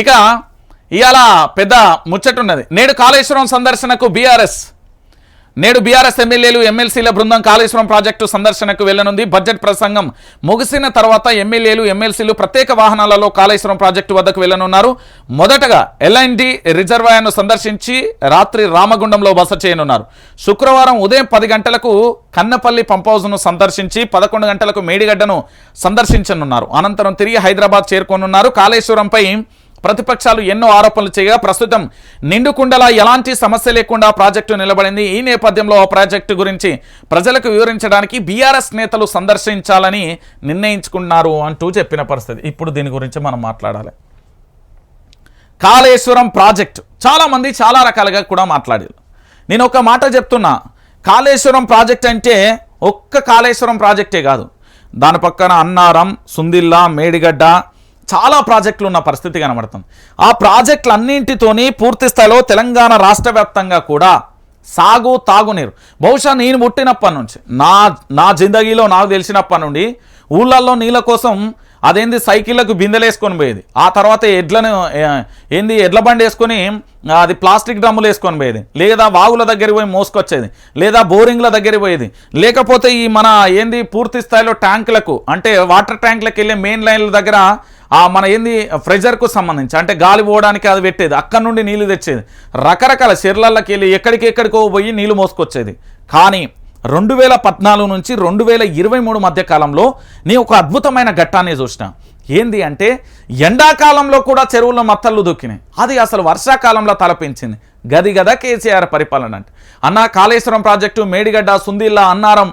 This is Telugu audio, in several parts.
ఇక ఇవాళ పెద్ద ముచ్చటున్నది. నేడు కాళేశ్వరం సందర్శనకు బీఆర్ఎస్ నేడు బీఆర్ఎస్ ఎమ్మెల్యేలు ఎమ్మెల్సీల బృందం కాళేశ్వరం ప్రాజెక్టు సందర్శనకు వెళ్ళనుంది బడ్జెట్ ప్రసంగం ముగిసిన తర్వాత ఎమ్మెల్యేలు ఎమ్మెల్సీలు ప్రత్యేక వాహనాలలో కాళేశ్వరం ప్రాజెక్టు వద్దకు వెళ్ళనున్నారు మొదటగా ఎల్ఎన్డి రిజర్వాయర్ను సందర్శించి రాత్రి రామగుండంలో బస చేయనున్నారు. శుక్రవారం ఉదయం పది గంటలకు కన్నపల్లి పంపౌజ్ను సందర్శించి పదకొండు గంటలకు మేడిగడ్డను సందర్శించనున్నారు. అనంతరం తిరిగి హైదరాబాద్ చేరుకోనున్నారు. కాళేశ్వరంపై ప్రతిపక్షాలు ఎన్నో ఆరోపణలు చేయగా ప్రస్తుతం నిండుకుండలా ఎలాంటి సమస్య లేకుండా ప్రాజెక్టు నిలబడింది. ఈ నేపథ్యంలో ఆ ప్రాజెక్టు గురించి ప్రజలకు వివరించడానికి బీఆర్ఎస్ నేతలు సందర్శించాలని నిర్ణయించుకున్నారు అంటూ చెప్పిన పరిస్థితి. ఇప్పుడు దీని గురించి మనం మాట్లాడాలి. కాళేశ్వరం ప్రాజెక్టు. చాలామంది చాలా రకాలుగా కూడా మాట్లాడారు. నేను ఒక మాట చెప్తున్నా. కాళేశ్వరం ప్రాజెక్ట్ అంటే ఒక్క కాళేశ్వరం ప్రాజెక్టే కాదు. దాని పక్కన అన్నారం సుందిల్లా మేడిగడ్డ చాలా ప్రాజెక్టులు ఉన్న పరిస్థితి కనబడుతుంది. ఆ ప్రాజెక్టులన్నింటితోని పూర్తి స్థాయిలో తెలంగాణ రాష్ట్ర వ్యాప్తంగా కూడా సాగు తాగునీరు. బహుశా నేను పుట్టినప్పటి నుంచి నా నా జిందగీలో నాకు తెలిసినప్పటి నుండి ఊళ్ళల్లో నీళ్ళ కోసం అదేంది సైకిళ్ళకు బిందెలేసుకొని పోయేది. ఆ తర్వాత ఎడ్లను ఏంది ఎడ్ల బండి వేసుకొని అది ప్లాస్టిక్ డ్రమ్ములు వేసుకొని పోయేది. లేదా వాగుల దగ్గరికి పోయి మోసుకొచ్చేది. లేదా బోరింగ్ల దగ్గరికి పోయేది. లేకపోతే ఈ మన ఏంది పూర్తి స్థాయిలో ట్యాంకులకు అంటే వాటర్ ట్యాంకులకు వెళ్ళే మెయిన్ లైన్ల దగ్గర ఆ మన ఏంది ఫ్రెజర్కు సంబంధించి అంటే గాలి పోవడానికి అది పెట్టేది. అక్కడ నుండి నీళ్ళు తెచ్చేది. రకరకాల చెర్లకి వెళ్ళి ఎక్కడికి ఎక్కడికో పోయి నీళ్ళు మోసుకొచ్చేది. కానీ రెండు వేల పద్నాలుగు నుంచి రెండు వేల ఇరవై మూడు మధ్య కాలంలో నేను ఒక అద్భుతమైన ఘట్టాన్ని చూసిన. ఏంది అంటే ఎండాకాలంలో కూడా చెరువుల్లో మత్తళ్ళు దొక్కినాయి. అది అసలు వర్షాకాలంలో తలపించింది. గది గద కేసీఆర్ పరిపాలన అంటే. అన్న కాళేశ్వరం ప్రాజెక్టు మేడిగడ్డ సుందిల్లా అన్నారం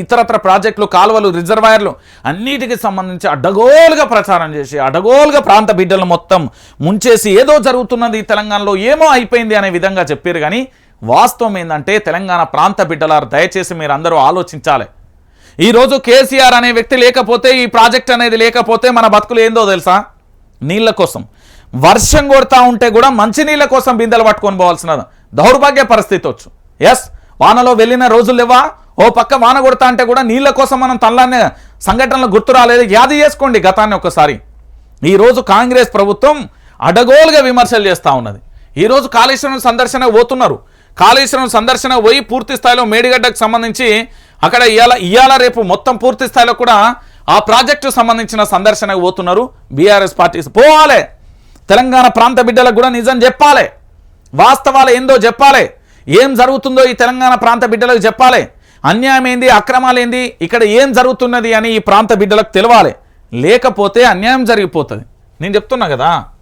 ఇతరత్ర ప్రాజెక్టులు కాలువలు రిజర్వాయర్లు అన్నిటికి సంబంధించి అడ్డగోలుగా ప్రచారం చేసి అడ్డగోలుగా ప్రాంత బిడ్డలు మొత్తం ముంచేసి ఏదో జరుగుతున్నది ఈ తెలంగాణలో ఏమో అయిపోయింది అనే విధంగా చెప్పారు కానీ వాస్తవం ఏంటంటే తెలంగాణ ప్రాంత బిడ్డలారు దయచేసి మీరు అందరూ ఆలోచించాలి ఈరోజు కేసీఆర్ అనే వ్యక్తి లేకపోతే ఈ ప్రాజెక్ట్ అనేది లేకపోతే మన బతుకులు ఏందో తెలుసా? నీళ్ళ కోసం. వర్షం కొడతా ఉంటే కూడా మంచినీళ్ళ కోసం బిందెలు పట్టుకొని పోవాల్సిన దౌర్భాగ్య పరిస్థితి వచ్చు. ఎస్ వానలో వెళ్ళిన రోజులు లేవా? ఓ పక్క వాన కొడతా అంటే కూడా నీళ్ళ కోసం మనం తనలానే సంఘటనలు గుర్తు రాలేదు. యాది చేసుకోండి గతాన్ని ఒకసారి. ఈరోజు కాంగ్రెస్ ప్రభుత్వం అడగోలుగా విమర్శలు చేస్తూ ఉన్నది. ఈరోజు కాళేశ్వరం సందర్శన పోతున్నారు. కాళేశ్వరం సందర్శన పోయి పూర్తి స్థాయిలో మేడిగడ్డకు సంబంధించి అక్కడ ఇవాళ ఇవాళ రేపు మొత్తం పూర్తి స్థాయిలో కూడా ఆ ప్రాజెక్టు సంబంధించిన సందర్శనకు పోతున్నారు. బీఆర్ఎస్ పార్టీ పోవాలి. తెలంగాణ ప్రాంత బిడ్డలకు కూడా నిజం చెప్పాలి. వాస్తవాలు ఏందో చెప్పాలి. ఏం జరుగుతుందో ఈ తెలంగాణ ప్రాంత బిడ్డలకు చెప్పాలి. అన్యాయం ఏంది అక్రమాలు ఏంది ఇక్కడ ఏం జరుగుతున్నది అని ఈ ప్రాంత బిడ్డలకు తెలవాలి. లేకపోతే అన్యాయం జరిగిపోతుంది. నేను చెప్తున్నా కదా.